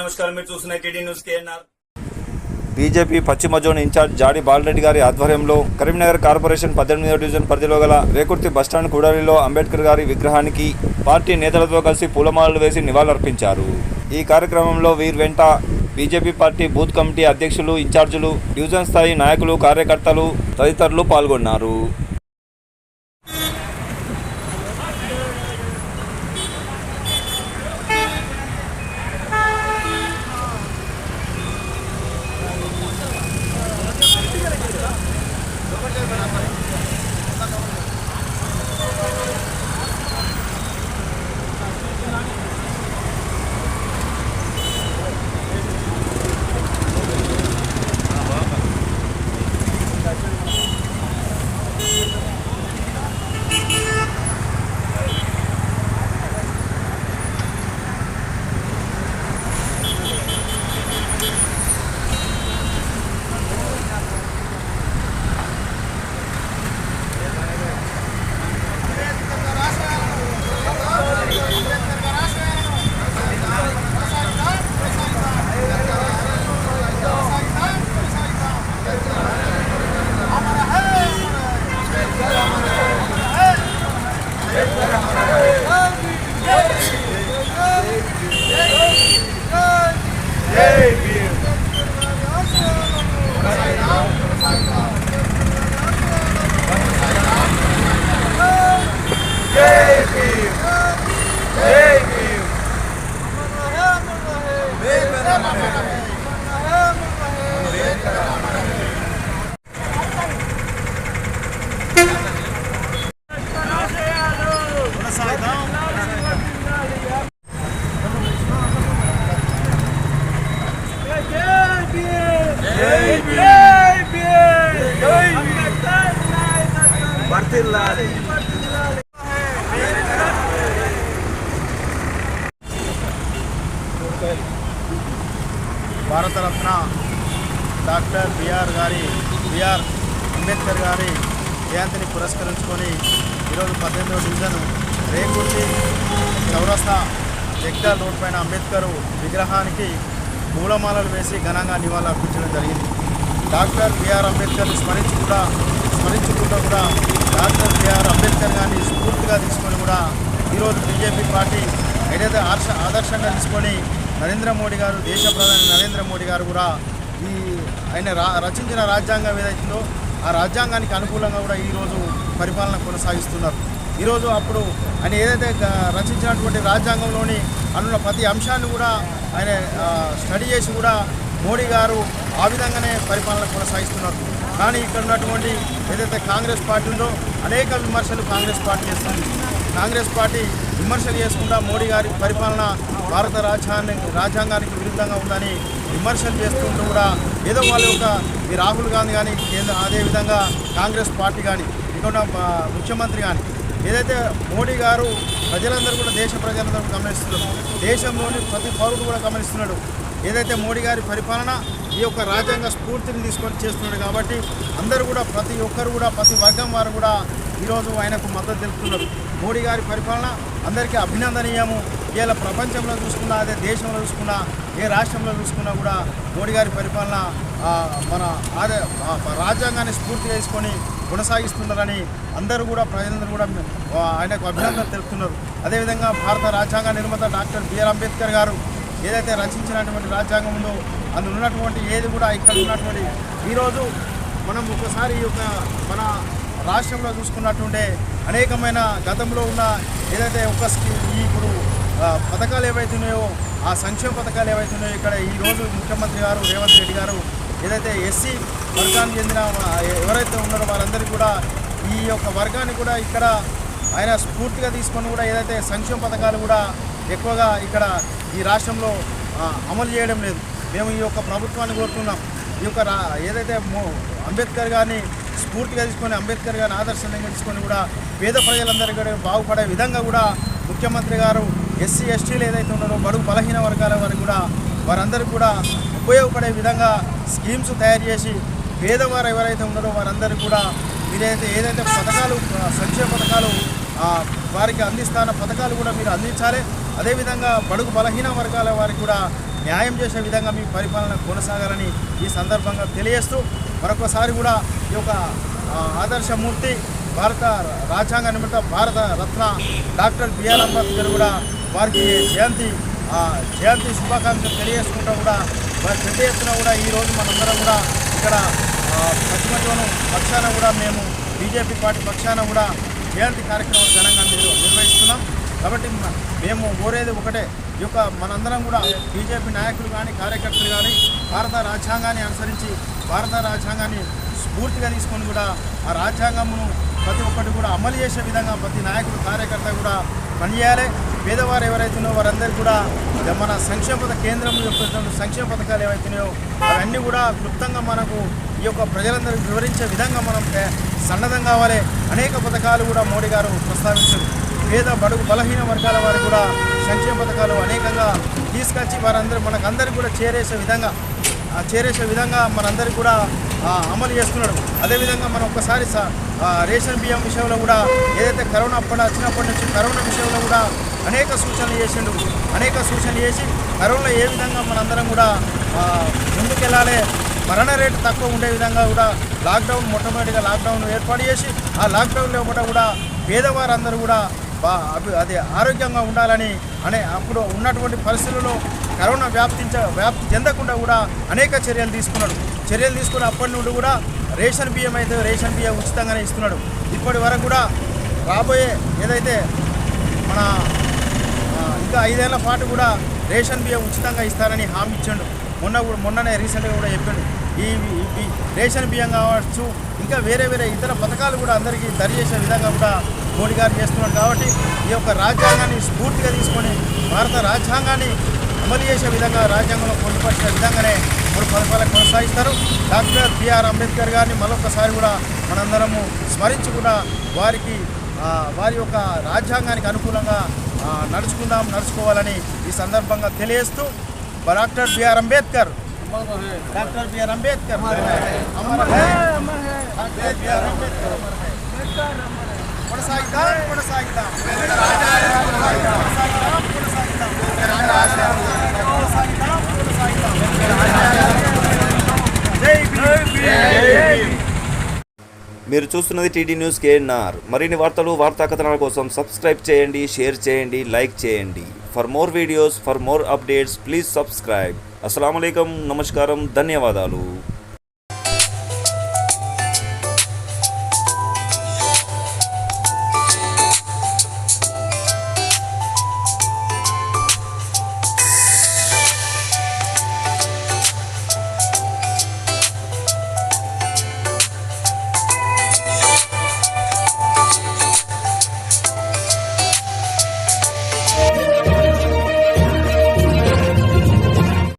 నమస్కారం. మీరు చూస్తున్న టీడీ న్యూస్ కేఎన్ఆర్ బీజేపీ పశ్చిమ జోన్ ఇన్ఛార్జ్ జాడి బాలరెడ్డి గారి ఆధ్వర్యంలో కరీంనగర్ కార్పొరేషన్ పద్దెనిమిదవ డివిజన్ పరిధిలో గల రేకుర్తి బస్టాండ్ కూడలిలో అంబేద్కర్ గారి విగ్రహానికి పార్టీ నేతలతో కలిసి పూలమాలలు వేసి నివాళులర్పించారు. ఈ కార్యక్రమంలో వీరి వెంట బీజేపీ పార్టీ బూత్ కమిటీ అధ్యక్షులు ఇన్ఛార్జీలు డివిజన్ స్థాయి నాయకులు కార్యకర్తలు తదితరులు పాల్గొన్నారు. భారతరత్న డాక్టర్ బిఆర్ గారి బిఆర్ అంబేద్కర్ గారి జయంతిని పురస్కరించుకొని ఈరోజు పద్దెనిమిదవ డివిజన్ రేకుర్తి చౌరస్తా జగ్దాల్ రోడ్ పైన అంబేద్కర్ విగ్రహానికి పూలమాలలు వేసి ఘనంగా నివాళులు అర్పించడం జరిగింది. డాక్టర్ బిఆర్ అంబేద్కర్ని కూడా స్మరించుకుంటూ కూడా డాక్టర్ బిఆర్ అంబేద్కర్ గారిని స్ఫూర్తిగా తీసుకొని కూడా ఈరోజు బీజేపీ పార్టీ ఏదైతే ఆదర్శ ఆదర్శంగా తీసుకొని నరేంద్ర మోడీ గారు దేశ ప్రధాని నరేంద్ర మోడీ గారు కూడా ఈ ఆయన రా రచించిన రాజ్యాంగం ఏదైతుందో ఆ రాజ్యాంగానికి అనుకూలంగా కూడా ఈరోజు పరిపాలన కొనసాగిస్తున్నారు. ఈరోజు అప్పుడు ఆయన ఏదైతే రచించినటువంటి రాజ్యాంగంలోని అందులో ప్రతి అంశాన్ని కూడా ఆయన స్టడీ చేసి కూడా మోడీ గారు ఆ విధంగానే పరిపాలన కొనసాగిస్తున్నారు. కానీ ఇక్కడ ఉన్నటువంటి ఏదైతే కాంగ్రెస్ పార్టీ ఉందో అనేక విమర్శలు కాంగ్రెస్ పార్టీ చేస్తుంది. కాంగ్రెస్ పార్టీ విమర్శలు చేసుకుంటా మోడీ గారి పరిపాలన భారత రాజ్యాంగ రాజ్యాంగానికి విరుద్ధంగా ఉందని విమర్శలు చేస్తుంటూ కూడా ఏదో వాళ్ళ యొక్క ఈ రాహుల్ గాంధీ కానీ కేంద్ర అదేవిధంగా కాంగ్రెస్ పార్టీ కానీ ఇక్కడ ముఖ్యమంత్రి కానీ ఏదైతే మోడీ గారు ప్రజలందరూ కూడా దేశ ప్రజలందరూ గమనిస్తున్నారు దేశంలోని ప్రతి పౌరుడు కూడా గమనిస్తున్నాడు. ఏదైతే మోడీ గారి పరిపాలన ఈ యొక్క రాజ్యాంగ స్ఫూర్తిని తీసుకొని చేస్తున్నాడు కాబట్టి అందరూ కూడా ప్రతి ఒక్కరు కూడా ప్రతి వర్గం వారు కూడా ఈరోజు ఆయనకు మద్దతు తెలుపుతున్నారు. మోడీ గారి పరిపాలన అందరికీ అభినందనీయము. ఇలా ప్రపంచంలో చూసుకున్నా అదే దేశంలో చూసుకున్నా ఏ రాష్ట్రంలో చూసుకున్నా కూడా మోడీ గారి పరిపాలన మన ఆదే రాజ్యాంగాన్ని స్ఫూర్తి తీసుకొని కొనసాగిస్తున్నారని అందరూ కూడా ప్రజలందరూ కూడా ఆయనకు అభినందనలు తెలుపుతున్నారు. అదేవిధంగా భారత రాజ్యాంగ నిర్మాత డాక్టర్ బిఆర్ అంబేద్కర్ గారు ఏదైతే రచించినటువంటి రాజ్యాంగం ఉందో అందులో ఉన్నటువంటి ఏది కూడా ఇక్కడ ఉన్నటువంటి ఈరోజు మనం ఒకసారి ఈ యొక్క మన రాష్ట్రంలో చూసుకున్నట్టుంటే అనేకమైన గతంలో ఉన్న ఏదైతే ఒక ఈ ఇప్పుడు పథకాలు ఏవైతే ఉన్నాయో ఆ సంక్షేమ పథకాలు ఏవైతే ఉన్నాయో ఇక్కడ ఈరోజు ముఖ్యమంత్రి గారు రేవంత్ రెడ్డి గారు ఏదైతే ఎస్సీ వర్గానికి చెందిన ఎవరైతే ఉన్నారో వాళ్ళందరికీ కూడా ఈ యొక్క వర్గాన్ని కూడా ఇక్కడ ఆయన స్ఫూర్తిగా తీసుకొని కూడా ఏదైతే సంక్షేమ పథకాలు కూడా ఎక్కువగా ఇక్కడ ఈ రాష్ట్రంలో అమలు చేయడం లేదు. మేము ఈ యొక్క ప్రభుత్వాన్ని కోరుతున్నాం. ఈ యొక్క రా ఏదైతే అంబేద్కర్ గారిని స్ఫూర్తిగా తీసుకొని అంబేద్కర్ గారిని ఆదర్శంగా తీసుకొని కూడా పేద ప్రజలందరికీ కూడా బాగుపడే విధంగా కూడా ముఖ్యమంత్రి గారు ఎస్సీ ఎస్టీలు ఏదైతే ఉన్నారో బడుగు బలహీన వర్గాల వారికి కూడా వారందరికీ కూడా ఉపయోగపడే విధంగా స్కీమ్స్ తయారు చేసి పేదవారు ఎవరైతే ఉన్నారో వారందరికీ కూడా మీరైతే ఏదైతే పథకాలు సంక్షేమ పథకాలు వారికి అందిస్తాన పథకాలు కూడా మీరు అందించాలి. అదేవిధంగా బడుగు బలహీన వర్గాల వారికి కూడా న్యాయం చేసే విధంగా మీ పరిపాలన కొనసాగాలని ఈ సందర్భంగా తెలియజేస్తూ మరొకసారి కూడా ఈ యొక్క ఆదర్శమూర్తి భారత రాజ్యాంగ నిమిత్త భారత రత్న డాక్టర్ బిఆర్ అంబేద్కర్ కూడా వారికి జయంతి జయంతి శుభాకాంక్షలు తెలియజేసుకుంటూ కూడా వారి పెద్ద ఎత్తున కూడా ఈరోజు మనందరం కూడా ఇక్కడ ప్రతిమతోనూ పక్షాన కూడా మేము బీజేపీ పార్టీ పక్షాన కూడా జయంతి కార్యక్రమం ఘనంగా నిర్వహిస్తున్నాం. కాబట్టి మేము కోరేది ఒకటే. ఈ యొక్క మనందరం కూడా బీజేపీ నాయకులు కానీ కార్యకర్తలు కానీ భారత రాజ్యాంగాన్ని అనుసరించి భారత రాజ్యాంగాన్ని స్ఫూర్తిగా తీసుకొని కూడా ఆ రాజ్యాంగమును ప్రతి ఒక్కటి కూడా అమలు చేసే విధంగా ప్రతి నాయకుడు కార్యకర్త కూడా పనిచేయాలి. పేదవారు ఎవరైతున్నారో వారందరికీ కూడా మన సంక్షేమ కేంద్రం యొక్క సంక్షేమ పథకాలు ఏవైతున్నాయో అవన్నీ కూడా క్లుప్తంగా మనకు ఈ యొక్క ప్రజలందరికీ వివరించే విధంగా మనం సన్నద్ధం కావాలి అనేక పథకాలు కూడా మోడీ గారు ప్రస్తావించారు. పేద బడుగు బలహీన వర్గాల వారు కూడా సంక్షేమ పథకాలు అనేకంగా తీసుకొచ్చి వారందరూ మనకందరికీ కూడా చేరేసే విధంగా చేరేసే విధంగా మనందరికీ కూడా అమలు చేస్తున్నాడు. అదేవిధంగా మనం ఒక్కసారి స- రేషన్ బియ్యం విషయంలో కూడా ఏదైతే కరోనా అప్పటి వచ్చినప్పటి నుంచి కరోనా విషయంలో కూడా అనేక సూచనలు చేసిండు. అనేక సూచనలు చేసి కరోనా ఏ విధంగా మనందరం కూడా ముందుకెళ్ళాలి మరణ రేటు తక్కువ ఉండే విధంగా కూడా లాక్డౌన్ మొట్టమొదటిగా లాక్డౌన్ ఏర్పాటు చేసి ఆ లాక్డౌన్లో కూడా కూడా పేదవారందరూ కూడా అది ఆరోగ్యంగా ఉండాలని అనే అప్పుడు ఉన్నటువంటి పరిస్థితుల్లో కరోనా వ్యాప్తించ వ్యాప్తి చెందకుండా కూడా అనేక చర్యలు తీసుకున్నాడు. చర్యలు తీసుకుని అప్పటి నుండి కూడా రేషన్ బియ్యం అయితే రేషన్ బియ్యం ఉచితంగానే ఇస్తున్నాడు. ఇప్పటి వరకు కూడా రాబోయే ఏదైతే మన ఇంకా ఐదేళ్ళ పాటు కూడా రేషన్ బియ్యం ఉచితంగా ఇస్తారని హామీ ఇచ్చాడు. మొన్న కూడా మొన్ననే రీసెంట్గా కూడా చెప్పాడు. ఈ రేషన్ బియ్యం కావచ్చు ఇంకా వేరే వేరే ఇతర పథకాలు కూడా అందరికీ దరి చేసే విధంగా కూడా మోడీ గారు చేస్తున్నాడు కాబట్టి ఈ యొక్క రాజ్యాంగాన్ని స్ఫూర్తిగా తీసుకొని భారత రాజ్యాంగాన్ని అమలు చేసే విధంగా రాజ్యాంగంలో పొందుపరిచిన విధంగానే మూడు పథకాలు కొనసాగిస్తారు. డాక్టర్ బిఆర్ అంబేద్కర్ గారిని మరొకసారి కూడా మనందరము స్మరించి కూడా వారికి వారి యొక్క రాజ్యాంగానికి అనుకూలంగా నడుచుకుందాం నడుచుకోవాలని ఈ సందర్భంగా తెలియజేస్తూ doctor BR Ambedkar. Doctor BR Ambedkar. Doctor BR Ambedkar. కొనసాగిద్దాం కొనసాగిద్దాం. కొనసాగిద్దాం కొనసాగిద్దాం కొనసాగిద్దాం కొనసాగిద్దాం మీరు చూస్తున్నది టీడీ న్యూస్ కేఎన్ఆర్. మరిన్ని వార్తలు వార్తా కథనాల కోసం సబ్స్క్రైబ్ చేయండి షేర్ చేయండి లైక్ చేయండి. For more videos for more updates please subscribe అస్సలం నమస్కారం ధన్యవాదాలు.